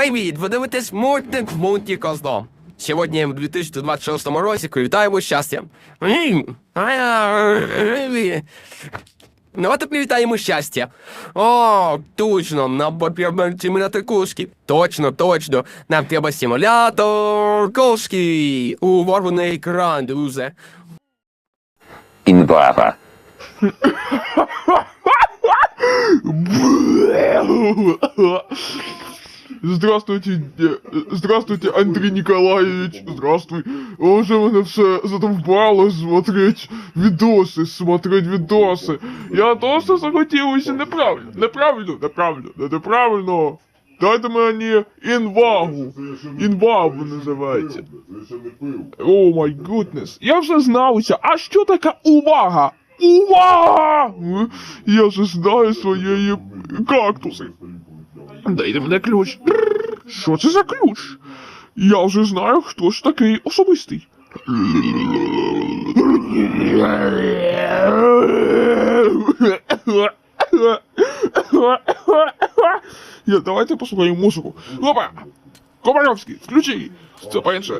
Привіт! Ви дивитесь мультик Мунті Козло. Сьогодні в 2026 році привітаємо щастя. Ну, от і привітаємо щастя. О, точно, нам потрібно симулятор кошки. Точно, точно. Нам треба симулятор кошки. На екран, друже. Інвага. Здравствуйте, э, здравствуйте, Андрей Николаевич, здравствуй. Уже мене все задовбало смотреть відоси, смотреть відоси. Я просто захотілося неправильно, неправильно, неправильно, не неправильно. Дайте мені інвагу. Інвагу називається. О май гуднес. Я вже знався. А що така увага? Увага! Е, Я вже знаю своєї кактуси. Дайте мене ключ. Що це за ключ? Я вже знаю, хто ж такий особистий. Давайте послухаємо музику. Опа! Комаровський, включи! Це перше.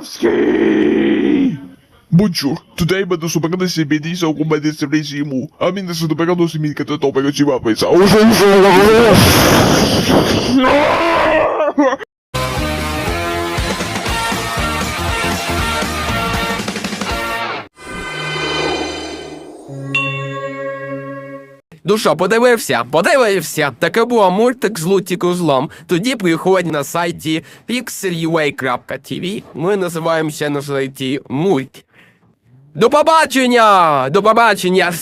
Lebowski! Bonjour, today będę suberany CBD są komedy z reżimu, a minę z CBD, z minka to to operacima pensa. Ну що, подивився? Подивився. Таке було мультик з лутіку злом. Тоді приходь на сайті pixelua.tv. Ми називаємося на сайті мульт. До побачення! До побачення!